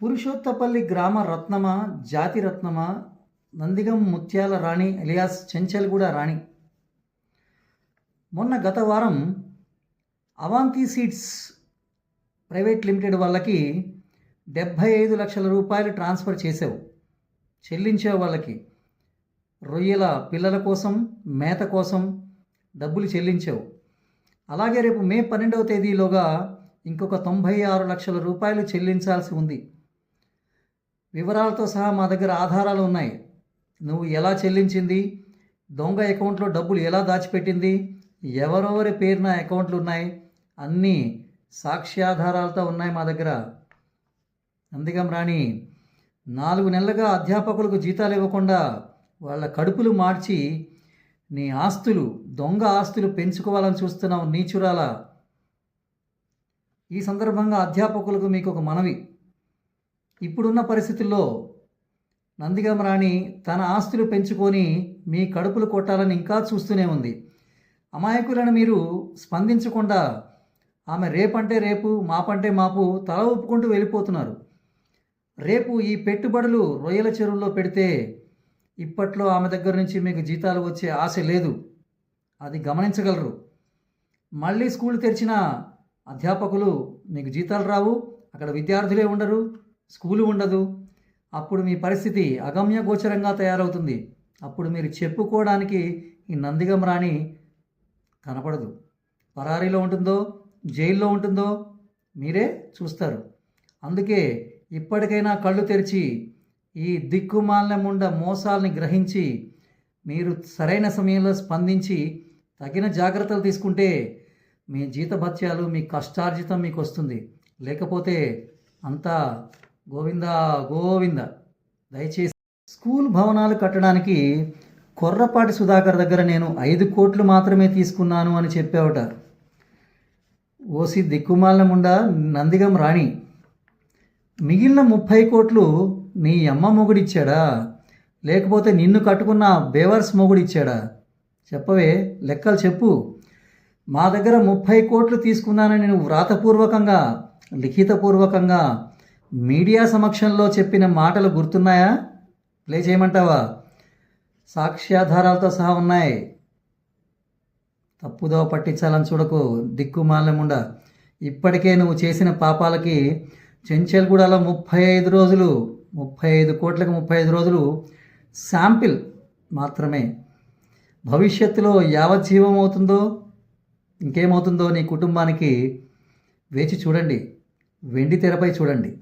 పురుషోత్తపల్లి గ్రామ రత్నమా జాతి రత్నమా నందిగం ముత్యాల రాణి ఎలియాస్ చెంచల్గూడ రాణి. మొన్న గత వారం అవాంతి సీడ్స్ ప్రైవేట్ లిమిటెడ్ వాళ్ళకి డెబ్భై ఐదు లక్షల రూపాయలు ట్రాన్స్ఫర్ చేసావు చెల్లించే వాళ్ళకి రొయ్యల పిల్లల కోసం మేత కోసం డబ్బులు చెల్లించావు. అలాగే రేపు మే పన్నెండవ తేదీలోగా ఇంకొక తొంభై ఆరు లక్షల రూపాయలు చెల్లించాల్సి ఉంది. వివరాలతో సహా మా దగ్గర ఆధారాలు ఉన్నాయి. నువ్వు ఎలా చెల్లించింది? దొంగ అకౌంట్లో డబ్బులు ఎలా దాచిపెట్టింది? ఎవరెవరి పేరున అకౌంట్లు ఉన్నాయి? అన్నీ సాక్ష్యాధారాలతో ఉన్నాయి మా దగ్గర. అందుకం రాణి నాలుగు నెలలుగా అధ్యాపకులకు జీతాలు ఇవ్వకుండా వాళ్ళ కడుపులు మార్చి నీ ఆస్తులు దొంగ ఆస్తులు పెంచుకోవాలని చూస్తున్నావు నీచురాల? ఈ సందర్భంగా అధ్యాపకులకు మీకు ఒక మనవి. ఇప్పుడున్న పరిస్థితుల్లో నందిగం రాణి తన ఆస్తులు పెంచుకొని మీ కడుపులు కొట్టాలని ఇంకా చూస్తూనే ఉంది. అమాయకులను మీరు స్పందించకుండా ఆమె రేపంటే రేపు మాపంటే మాపు తల ఒప్పుకుంటూ వెళ్ళిపోతున్నారు. రేపు ఈ పెట్టుబడులు రొయ్యల చెరువుల్లో పెడితే ఇప్పట్లో ఆమె దగ్గర నుంచి మీకు జీతాలు వచ్చే ఆశ లేదు. అది గమనించగలరు. మళ్ళీ స్కూల్ తెరిచిన అధ్యాపకులు మీకు జీతాలు రావు అక్కడ విద్యార్థులే ఉండరు. స్కూలు ఉండదు. అప్పుడు మీ పరిస్థితి అగమ్య గోచరంగా తయారవుతుంది. అప్పుడు మీరు చెప్పుకోవడానికి ఈ నందిగం రాణి కనపడదు. పరారీలో ఉంటుందో జైల్లో ఉంటుందో మీరే చూస్తారు. అందుకే ఇప్పటికైనా కళ్ళు తెరిచి ఈ దిక్కుమాలిన మోసాలని మోసాల్ని గ్రహించి మీరు సరైన సమయంలో స్పందించి తగిన జాగ్రత్తలు తీసుకుంటే మీ జీతభత్యాలు మీ కష్టార్జితం మీకు వస్తుంది. లేకపోతే అంతా గోవింద గోవింద. దయచేసి స్కూల్ భవనాలు కట్టడానికి కొర్రపాటి సుధాకర్ దగ్గర నేను ఐదు కోట్లు మాత్రమే తీసుకున్నాను అని చెప్పేవట. ఓసి దిక్కుమాలిన ముండ నందిగం రాణి. మిగిలిన ముప్పై కోట్లు నీ అమ్మ మొగుడిచ్చాడా? లేకపోతే నిన్ను కట్టుకున్న బేవర్స్ మొగుడిచ్చాడా? చెప్పవే లెక్కలు చెప్పు. మా దగ్గర ముప్పై కోట్లు తీసుకున్నానని నువ్వు వ్రాతపూర్వకంగా లిఖితపూర్వకంగా మీడియా సమక్షంలో చెప్పిన మాటలు గుర్తున్నాయా? ప్లే చేయమంటావా? సాక్ష్యాధారాలతో సహా ఉన్నాయి. తప్పుదో పట్టించాలని చూడకు దిక్కుమాలముండ ఇప్పటికే నువ్వు చేసిన పాపాలకి చెంచల్గూడలో ముప్పై ఐదు రోజులు ముప్పై ఐదు కోట్లకు ముప్పై ఐదు రోజులు శాంపిల్ మాత్రమే. భవిష్యత్తులో యావజ్జీవం అవుతుందో ఇంకేమవుతుందో నీ కుటుంబానికి వేచి చూడండి. వెండి తెరపై చూడండి.